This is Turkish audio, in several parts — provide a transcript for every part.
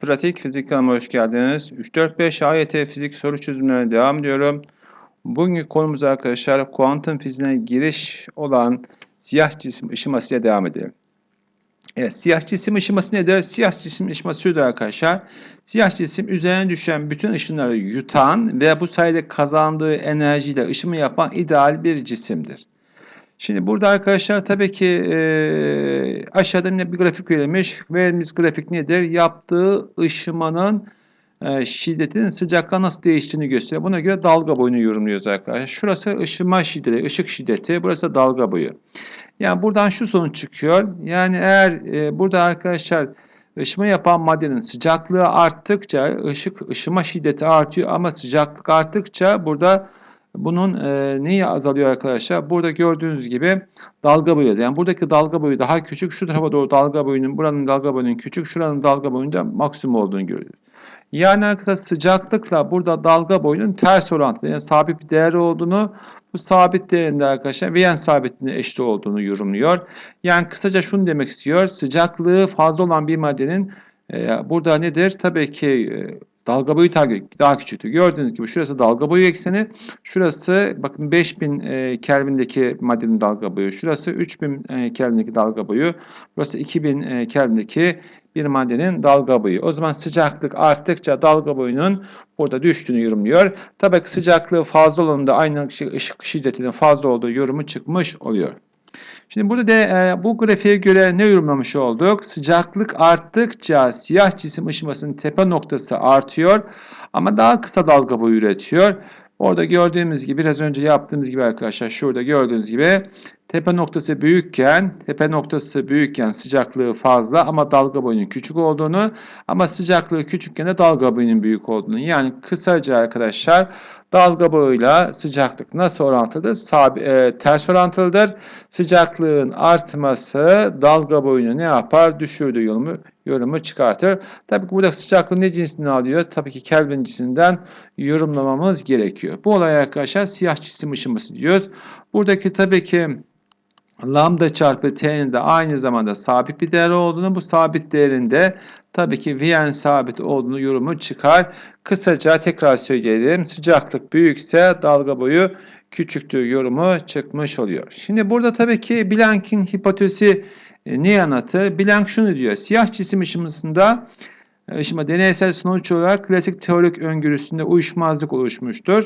Pratik Fizik kanalıma hoş geldiniz. 3-4-5 AYT fizik soru çözümlerine devam ediyorum. Bugünkü konumuz arkadaşlar kuantum fiziğine giriş olan siyah cisim ışıması ile devam edelim. Evet, siyah cisim ışıması nedir? Siyah cisim ışıması şudur arkadaşlar. Siyah cisim üzerine düşen bütün ışınları yutan ve bu sayede kazandığı enerjiyle ışımı yapan ideal bir cisimdir. Şimdi burada arkadaşlar tabii ki e, aşağıda yine bir grafik verilmiş. Verilmiş grafik nedir? Yaptığı ışımanın e, şiddetinin sıcaklığa nasıl değiştiğini gösteriyor. Buna göre dalga boyunu yorumluyoruz arkadaşlar. Şurası ışıma şiddeti, ışık şiddeti. Burası dalga boyu. Yani buradan şu sonuç çıkıyor. Yani eğer e, burada arkadaşlar ışıma yapan maddenin sıcaklığı arttıkça ışık ışıma şiddeti artıyor ama sıcaklık arttıkça burada bunun e, neyi azalıyor arkadaşlar? Burada gördüğünüz gibi dalga boyu. Yani buradaki dalga boyu daha küçük. Şu tarafa doğru dalga boyunun, buranın dalga boyunun küçük, şuranın dalga boyunda maksimum olduğunu görüyoruz. Yani arkadaşlar sıcaklıkla burada dalga boyunun ters orantılı. Yani sabit bir değer olduğunu, bu sabit değerinde arkadaşlar Vien sabitliğine eşit olduğunu yorumluyor. Yani kısaca şunu demek istiyor. Sıcaklığı fazla olan bir maddenin e, burada nedir? Tabii ki e, Dalga boyu daha küçüktü. Gördüğünüz gibi şurası dalga boyu ekseni. Şurası bakın 5000 e, Kelvin'deki maddenin dalga boyu. Şurası 3000 e, Kelvin'deki dalga boyu. Burası 2000 e, Kelvin'deki bir maddenin dalga boyu. O zaman sıcaklık arttıkça dalga boyunun burada düştüğünü yorumluyor. Tabii ki sıcaklığı fazla olanında aynı ışık şiddetinin fazla olduğu yorumu çıkmış oluyor. Şimdi burada de e, bu grafiğe göre ne yorumlamış olduk? Sıcaklık arttıkça siyah cisim ışımasının tepe noktası artıyor ama daha kısa dalga boyu üretiyor. Orada gördüğümüz gibi biraz önce yaptığımız gibi arkadaşlar şurada gördüğünüz gibi tepe noktası büyükken tepe noktası büyükken sıcaklığı fazla ama dalga boyunun küçük olduğunu ama sıcaklığı küçükken de dalga boyunun büyük olduğunu yani kısaca arkadaşlar dalga boyuyla sıcaklık nasıl orantılıdır? Sabi, e, ters orantılıdır. Sıcaklığın artması dalga boyunu ne yapar? Düşürdüğü yorumu, yorumu çıkartır. Tabii ki burada sıcaklığı ne cinsinden alıyor? Tabii ki Kelvin cinsinden yorumlamamız gerekiyor. Bu olay arkadaşlar siyah cisim ışıması diyoruz. Buradaki tabii ki lambda çarpı t'nin de aynı zamanda sabit bir değer olduğunu, bu sabit değerinde tabii ki Vn sabit olduğunu yorumu çıkar. Kısaca tekrar söyleyelim. Sıcaklık büyükse dalga boyu küçüktür yorumu çıkmış oluyor. Şimdi burada tabii ki Planck'in hipotezi e, ne anlatır? Planck şunu diyor. Siyah cisim ışımasında ışıma deneysel sonuç olarak klasik teorik öngörüsünde uyuşmazlık oluşmuştur.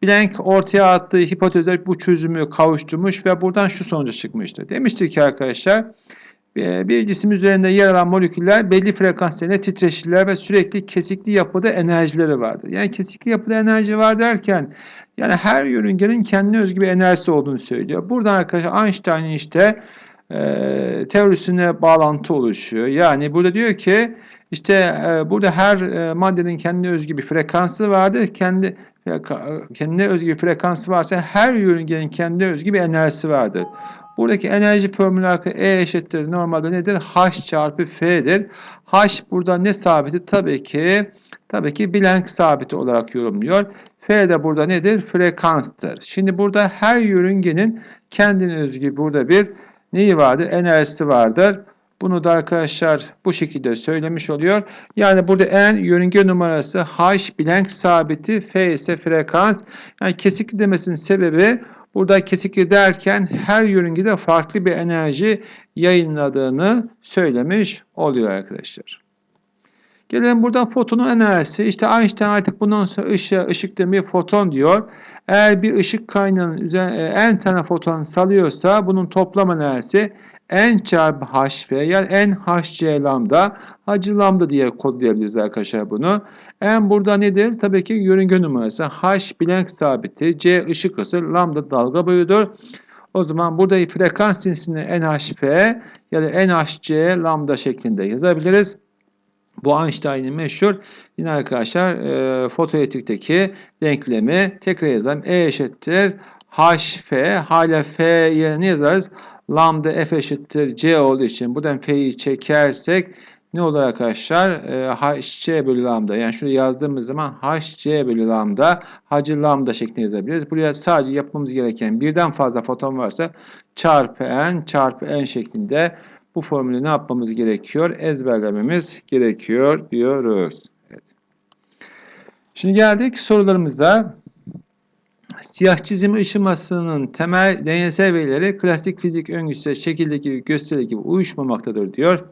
Planck ortaya attığı hipotezler bu çözümü kavuşturmuş ve buradan şu sonuca çıkmıştır. Demiştik ki arkadaşlar bir cisim üzerinde yer alan moleküller belli frekanslarında titreşirler ve sürekli kesikli yapıda enerjileri vardır. Yani kesikli yapıda enerji var derken yani her yörüngenin kendine özgü bir enerjisi olduğunu söylüyor. Buradan arkadaşlar Einstein'in işte e, teorisine bağlantı oluşuyor. Yani burada diyor ki işte e, burada her e, maddenin kendine özgü bir frekansı vardır. Kendi kendine özgü bir frekansı varsa her yörüngenin kendine özgü bir enerjisi vardır. Buradaki enerji formülü E eşittir normalde nedir? H çarpı F'dir. H burada ne sabiti? Tabii ki tabii ki Planck sabiti olarak yorumluyor. F de burada nedir? Frekanstır. Şimdi burada her yörüngenin kendine özgü burada bir neyi vardır? Enerjisi vardır. Bunu da arkadaşlar bu şekilde söylemiş oluyor. Yani burada en yörünge numarası H Planck sabiti, F ise frekans. Yani kesikli demesinin sebebi burada kesikli derken her yörüngede farklı bir enerji yayınladığını söylemiş oluyor arkadaşlar. Gelelim buradan fotonun enerjisi. İşte Einstein artık bundan sonra ışığa ışık demeyi foton diyor. Eğer bir ışık kaynağının üzerine en tane foton salıyorsa bunun toplam enerjisi n çarpı hv yani n hc lambda hacı lambda diye kodlayabiliriz arkadaşlar bunu. n burada nedir? Tabii ki yörünge numarası. h Planck sabiti, c ışık hızı, lambda dalga boyudur. O zaman burada frekans cinsini nhf ya da nhc lambda şeklinde yazabiliriz. Bu Einstein'in meşhur yine arkadaşlar e, fotoelektrikteki denklemi tekrar yazalım. E eşittir hf hala f yerine yazarız? lambda f eşittir c olduğu için buradan f'yi çekersek ne olur arkadaşlar? E, hc bölü lambda. Yani şuraya yazdığımız zaman hc bölü lambda hacı lambda şeklinde yazabiliriz. Buraya sadece yapmamız gereken birden fazla foton varsa çarpı n çarpı n şeklinde bu formülü ne yapmamız gerekiyor? Ezberlememiz gerekiyor diyoruz. Evet. Şimdi geldik sorularımıza. Siyah çizim ışımasının temel deneysel verileri klasik fizik öngörüsü şekildeki gösteri gibi uyuşmamaktadır diyor.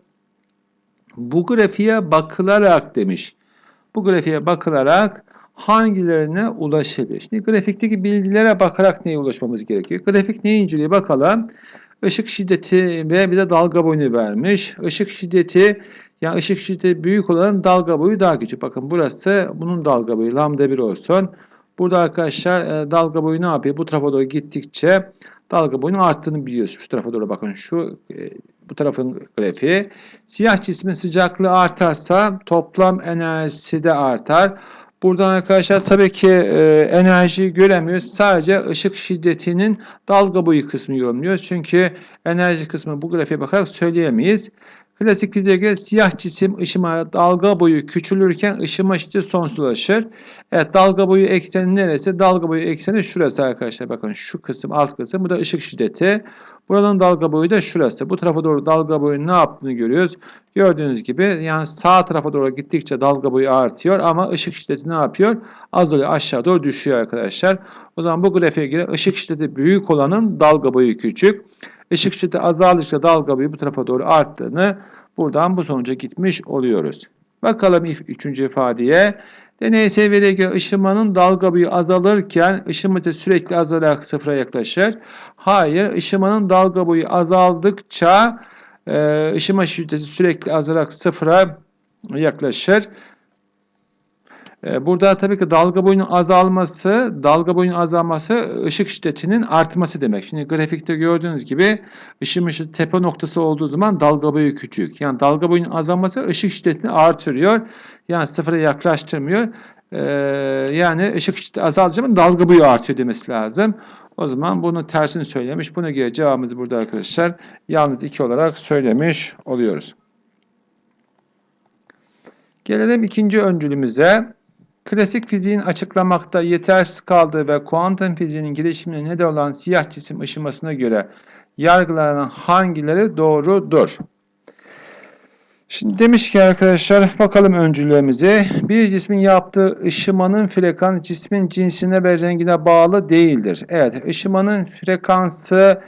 Bu grafiğe bakılarak demiş. Bu grafiğe bakılarak hangilerine ulaşabilir? Şimdi grafikteki bilgilere bakarak neye ulaşmamız gerekiyor? Grafik ne inceliyor bakalım. Işık şiddeti ve bir de dalga boyunu vermiş. Işık şiddeti yani ışık şiddeti büyük olan dalga boyu daha küçük. Bakın burası bunun dalga boyu lambda 1 olsun. Burada arkadaşlar e, dalga boyu ne yapıyor? Bu tarafa doğru gittikçe dalga boyunun arttığını biliyoruz. Şu tarafa doğru bakın şu e, bu tarafın grafiği. Siyah cismin sıcaklığı artarsa toplam enerjisi de artar. Buradan arkadaşlar tabii ki e, enerjiyi göremiyoruz. Sadece ışık şiddetinin dalga boyu kısmı yorumluyoruz. Çünkü enerji kısmı bu grafiğe bakarak söyleyemeyiz. Klasik fiziğe göre siyah cisim ışıma dalga boyu küçülürken ışıma şiddeti sonsuzlaşır. Evet dalga boyu ekseni neresi? Dalga boyu ekseni şurası arkadaşlar. Bakın şu kısım alt kısım. Bu da ışık şiddeti. Buranın dalga boyu da şurası. Bu tarafa doğru dalga boyunun ne yaptığını görüyoruz. Gördüğünüz gibi yani sağ tarafa doğru gittikçe dalga boyu artıyor ama ışık şiddeti ne yapıyor? Azalıyor aşağı doğru düşüyor arkadaşlar. O zaman bu grafiğe göre ışık şiddeti büyük olanın dalga boyu küçük. Işık şiddeti azaldıkça dalga boyu bu tarafa doğru arttığını buradan bu sonuca gitmiş oluyoruz. Bakalım üçüncü ifadeye. Deneysel veriye göre ışımanın dalga boyu azalırken ışıma sürekli azalarak sıfıra yaklaşır. Hayır, ışımanın dalga boyu azaldıkça e, ışıma şiddeti sürekli azalarak sıfıra yaklaşır. E, burada tabii ki dalga boyunun azalması, dalga boyunun azalması ışık şiddetinin artması demek. Şimdi grafikte gördüğünüz gibi ışın ışık tepe noktası olduğu zaman dalga boyu küçük. Yani dalga boyunun azalması ışık şiddetini artırıyor. Yani sıfıra yaklaştırmıyor. Ee, yani ışık şiddeti azaldığı zaman dalga boyu artıyor demesi lazım. O zaman bunun tersini söylemiş. Buna göre cevabımız burada arkadaşlar yalnız 2 olarak söylemiş oluyoruz. Gelelim ikinci öncülümüze. Klasik fiziğin açıklamakta yetersiz kaldığı ve kuantum fiziğinin gelişimine neden olan siyah cisim ışımasına göre yargılanan hangileri doğrudur? Şimdi demiş ki arkadaşlar bakalım öncüllerimize. Bir cismin yaptığı ışımanın frekansı cismin cinsine ve rengine bağlı değildir. Evet ışımanın frekansı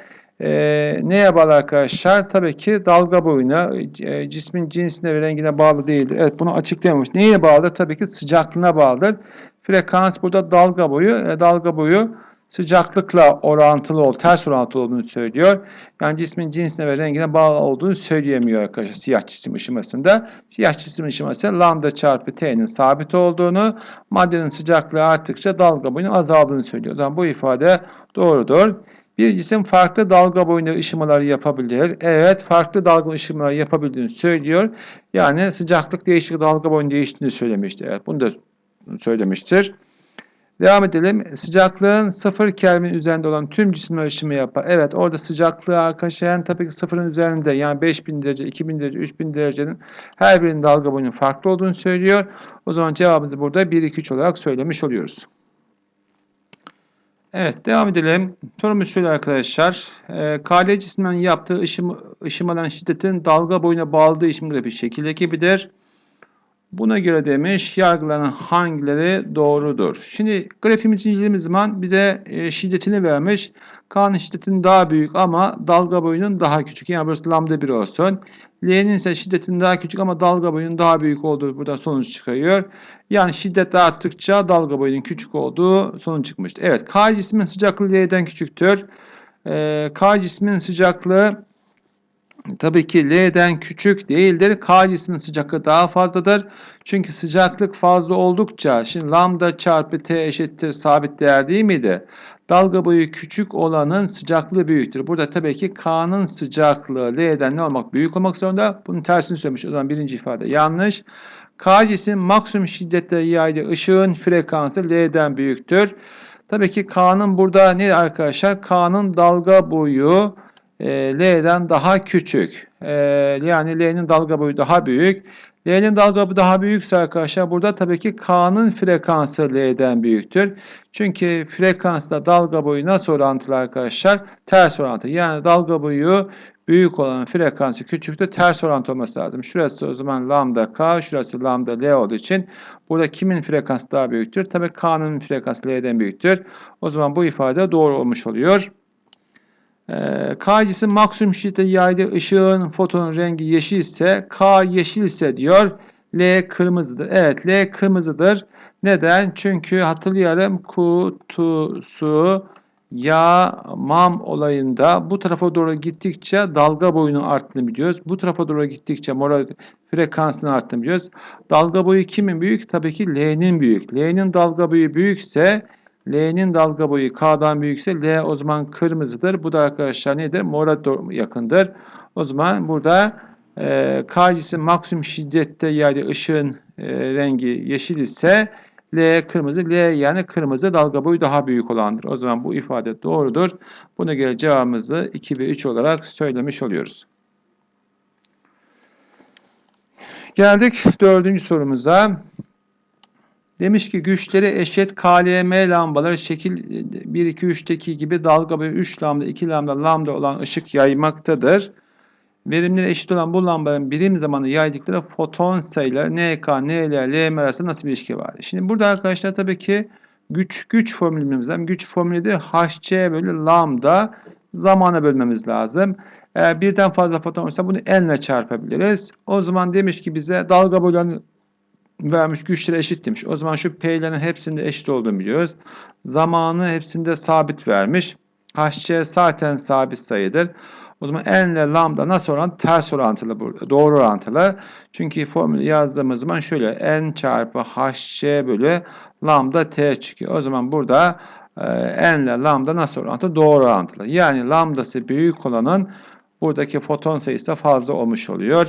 e, neye bağlı arkadaşlar? Tabii ki dalga boyuna, e, cismin cinsine ve rengine bağlı değildir. Evet bunu açıklayamamış. Neye bağlıdır? Tabii ki sıcaklığına bağlıdır. Frekans burada dalga boyu. E, dalga boyu sıcaklıkla orantılı ol, ters orantılı olduğunu söylüyor. Yani cismin cinsine ve rengine bağlı olduğunu söyleyemiyor arkadaşlar siyah cisim ışımasında. Siyah cisim ışıması lambda çarpı t'nin sabit olduğunu, maddenin sıcaklığı arttıkça dalga boyunun azaldığını söylüyor. O zaman bu ifade doğrudur. Bir cisim farklı dalga boyunda ışımalar yapabilir. Evet farklı dalga ışımalar yapabildiğini söylüyor. Yani sıcaklık değişikliği dalga boyunun değiştiğini söylemiştir. Evet bunu da söylemiştir. Devam edelim. Sıcaklığın sıfır Kelvin üzerinde olan tüm cisimler ışıma yapar. Evet orada sıcaklığı arkadaşlar yani tabii ki sıfırın üzerinde yani 5000 derece, 2000 derece, 3000 derecenin her birinin dalga boyunun farklı olduğunu söylüyor. O zaman cevabımızı burada 1, 2, 3 olarak söylemiş oluyoruz. Evet devam edelim. Sorumuz şöyle arkadaşlar. E, ee, KL cisminden yaptığı ışım, ışımadan şiddetin dalga boyuna bağladığı ışım grafiği şekil ekibidir. Buna göre demiş yargılanan hangileri doğrudur? Şimdi grafiğimizi incelediğimiz zaman bize e, şiddetini vermiş. K'nın şiddetinin daha büyük ama dalga boyunun daha küçük. Yani burası lambda 1 olsun. L'nin ise şiddetinin daha küçük ama dalga boyunun daha büyük olduğu burada sonuç çıkıyor. Yani şiddet arttıkça dalga boyunun küçük olduğu sonuç çıkmıştır. Evet K cismin sıcaklığı L'den küçüktür. Ee, K cismin sıcaklığı tabii ki L'den küçük değildir. K cismin sıcaklığı daha fazladır. Çünkü sıcaklık fazla oldukça şimdi lambda çarpı T eşittir sabit değer değil miydi? Dalga boyu küçük olanın sıcaklığı büyüktür. Burada tabii ki K'nın sıcaklığı L'den ne olmak? Büyük olmak zorunda. Bunun tersini söylemiş. O zaman birinci ifade yanlış. K cisim maksimum şiddetle yaydığı ışığın frekansı L'den büyüktür. Tabii ki K'nın burada ne arkadaşlar? K'nın dalga boyu L'den daha küçük. Yani L'nin dalga boyu daha büyük. L'nin dalga boyu daha büyükse arkadaşlar burada tabii ki K'nın frekansı L'den büyüktür. Çünkü frekansla dalga boyu nasıl orantılı arkadaşlar? Ters orantı. Yani dalga boyu büyük olanın frekansı küçüktür. Ters orantı olması lazım. Şurası o zaman lambda k, şurası lambda l olduğu için burada kimin frekansı daha büyüktür? Tabii k'nın frekansı l'den büyüktür. O zaman bu ifade doğru olmuş oluyor. Ee, K cisim maksimum şiddete yaydığı ışığın fotonun rengi yeşil ise K yeşil ise diyor L kırmızıdır. Evet L kırmızıdır. Neden? Çünkü hatırlayalım kutusu yağmam olayında bu tarafa doğru gittikçe dalga boyunun arttığını biliyoruz. Bu tarafa doğru gittikçe moral frekansının arttığını biliyoruz. Dalga boyu kimin büyük? Tabii ki L'nin büyük. L'nin dalga boyu büyükse L'nin dalga boyu K'dan büyükse L o zaman kırmızıdır. Bu da arkadaşlar nedir? Mora yakındır. O zaman burada e, K cisim maksimum şiddette yani ışığın e, rengi yeşil ise L kırmızı. L yani kırmızı dalga boyu daha büyük olandır. O zaman bu ifade doğrudur. Buna göre cevabımızı 2 ve 3 olarak söylemiş oluyoruz. Geldik dördüncü sorumuza. Demiş ki güçleri eşit KLM lambaları şekil 1, 2, 3'teki gibi dalga boyu 3 lambda, 2 lambda, lambda olan ışık yaymaktadır. Verimleri eşit olan bu lambaların birim zamanı yaydıkları foton sayıları NK, NL, LM arasında nasıl bir ilişki var? Şimdi burada arkadaşlar tabii ki güç güç formülümüz var. Güç formülü de HC bölü lambda zamana bölmemiz lazım. Eğer birden fazla foton varsa bunu n ile çarpabiliriz. O zaman demiş ki bize dalga boylarını vermiş güçleri eşit demiş. O zaman şu P'lerin hepsinde eşit olduğunu biliyoruz. Zamanı hepsinde sabit vermiş. HC zaten sabit sayıdır. O zaman n ile lambda nasıl orantılı? Ters orantılı. Doğru orantılı. Çünkü formülü yazdığımız zaman şöyle n çarpı hc bölü lambda t çıkıyor. O zaman burada e, n ile lambda nasıl orantılı? Doğru orantılı. Yani lambdası büyük olanın buradaki foton sayısı fazla olmuş oluyor.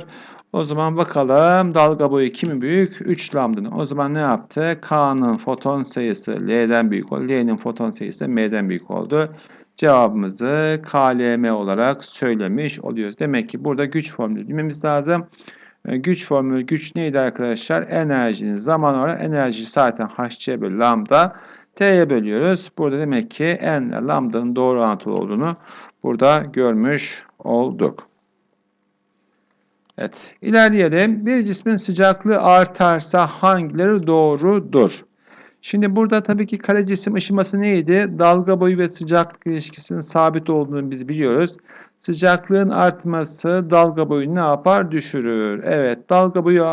O zaman bakalım dalga boyu kimin büyük? 3 lambdanın. O zaman ne yaptı? K'nın foton sayısı L'den büyük oldu. L'nin foton sayısı M'den büyük oldu. Cevabımızı KLM olarak söylemiş oluyoruz. Demek ki burada güç formülü bilmemiz lazım. E, güç formülü güç neydi arkadaşlar? Enerjinin zaman olarak enerji zaten HC bölü lambda T'ye bölüyoruz. Burada demek ki N lambdanın doğru orantılı olduğunu burada görmüş olduk. Evet, ilerleyelim. Bir cismin sıcaklığı artarsa hangileri doğrudur? Şimdi burada tabii ki kare cisim ışıması neydi? Dalga boyu ve sıcaklık ilişkisinin sabit olduğunu biz biliyoruz. Sıcaklığın artması dalga boyunu ne yapar? Düşürür. Evet, dalga boyu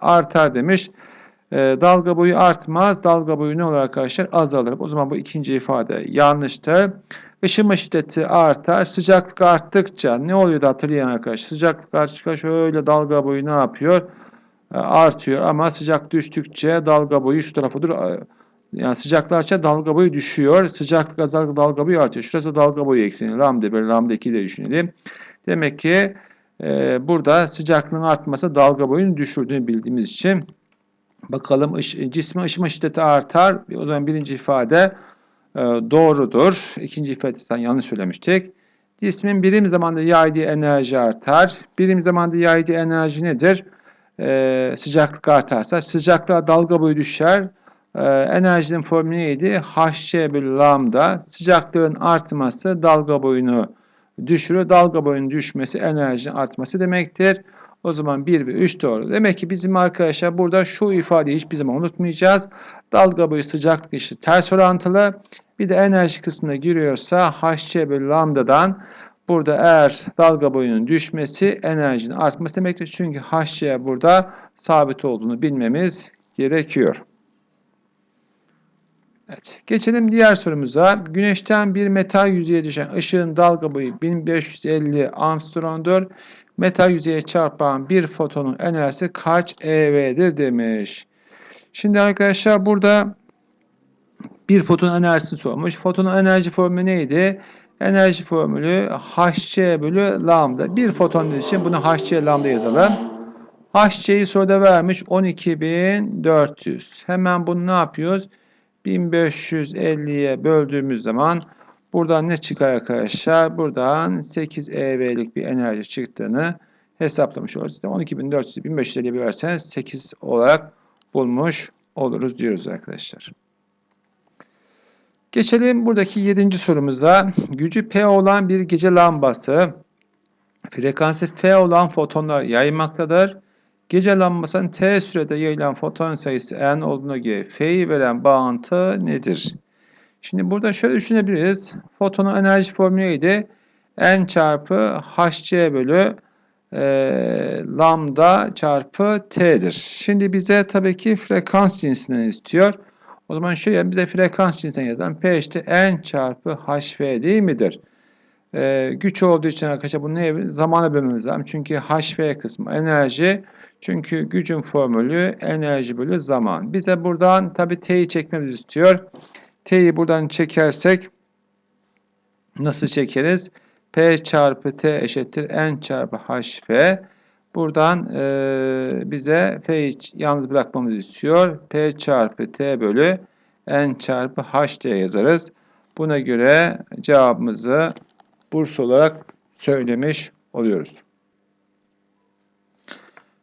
artar demiş. E, dalga boyu artmaz. Dalga boyu ne olur arkadaşlar? Azalır. O zaman bu ikinci ifade yanlıştır. Işıma şiddeti artar. Sıcaklık arttıkça ne oluyor da hatırlayan arkadaşlar? Sıcaklık arttıkça şöyle dalga boyu ne yapıyor? E, artıyor ama sıcak düştükçe dalga boyu şu tarafa dur. Yani sıcaklık arttıkça dalga boyu düşüyor. Sıcaklık azaldıkça dalga boyu artıyor. Şurası dalga boyu ekseni. Lambda 1, lambda 2 de düşünelim. Demek ki e, burada sıcaklığın artması dalga boyunu düşürdüğünü bildiğimiz için bakalım ış, cisme ışıma şiddeti artar. O zaman birinci ifade e, doğrudur. İkinci ifadesinden yanlış söylemiştik. Cismin birim zamanda yaydığı enerji artar. Birim zamanda yaydığı enerji nedir? Ee, sıcaklık artarsa sıcaklığa dalga boyu düşer. Ee, enerjinin formülü neydi? Hc bölü lambda. Sıcaklığın artması dalga boyunu düşürür. Dalga boyunun düşmesi enerjinin artması demektir. O zaman 1 ve 3 doğru. Demek ki bizim arkadaşlar burada şu ifadeyi hiçbir zaman unutmayacağız. Dalga boyu sıcaklık işte ters orantılı. Bir de enerji kısmına giriyorsa Hc bölü lambdadan burada eğer dalga boyunun düşmesi enerjinin artması demektir. Çünkü Hc burada sabit olduğunu bilmemiz gerekiyor. Evet. Geçelim diğer sorumuza. Güneşten bir metal yüzeye düşen ışığın dalga boyu 1550 Armstrong'dur. Metal yüzeye çarpan bir fotonun enerjisi kaç EV'dir demiş. Şimdi arkadaşlar burada bir foton enerjisini sormuş. Fotonun enerji formülü neydi? Enerji formülü Hc bölü lambda. Bir foton için bunu Hc lambda yazalım. Hc'yi soruda vermiş 12400. Hemen bunu ne yapıyoruz? 1550'ye böldüğümüz zaman buradan ne çıkar arkadaşlar? Buradan 8 EV'lik bir enerji çıktığını hesaplamış oluruz. 12.400'ü 1550'ye bölerseniz 8 olarak bulmuş oluruz diyoruz arkadaşlar. Geçelim buradaki 7. sorumuza. Gücü P olan bir gece lambası Frekansı F olan fotonlar yaymaktadır. Gece lambasının T sürede yayılan foton sayısı N olduğuna göre F'yi veren bağıntı nedir? Şimdi burada şöyle düşünebiliriz. Fotonun enerji formülü neydi? N çarpı Hc bölü e, lambda çarpı T'dir. Şimdi bize tabii ki frekans cinsinden istiyor. O zaman şöyle bize frekans cinsinden yazalım. P işte N çarpı HV değil midir? Ee, güç olduğu için arkadaşlar bunu neye zamana bölmemiz lazım. Çünkü HV kısmı enerji. Çünkü gücün formülü enerji bölü zaman. Bize buradan tabii T'yi çekmemizi istiyor. T'yi buradan çekersek nasıl çekeriz? P çarpı T eşittir N çarpı HV. Buradan e, bize F'yi yalnız bırakmamızı istiyor. P çarpı T bölü N çarpı H diye yazarız. Buna göre cevabımızı burs olarak söylemiş oluyoruz.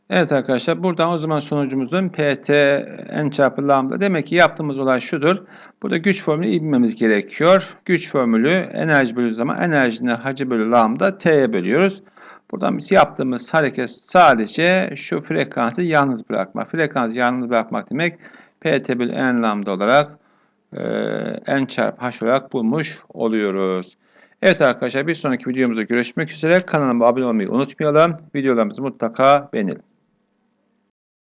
Evet arkadaşlar buradan o zaman sonucumuzun PT n çarpı lambda. Demek ki yaptığımız olay şudur. Burada güç formülü bilmemiz gerekiyor. Güç formülü enerji bölü zaman enerjini hacı bölü lambda t'ye bölüyoruz. Buradan biz yaptığımız hareket sadece şu frekansı yalnız bırakmak. Frekansı yalnız bırakmak demek PT bölü n lambda olarak e, n çarpı h olarak bulmuş oluyoruz. Evet arkadaşlar bir sonraki videomuzda görüşmek üzere. Kanalıma abone olmayı unutmayalım. Videolarımızı mutlaka beğenelim.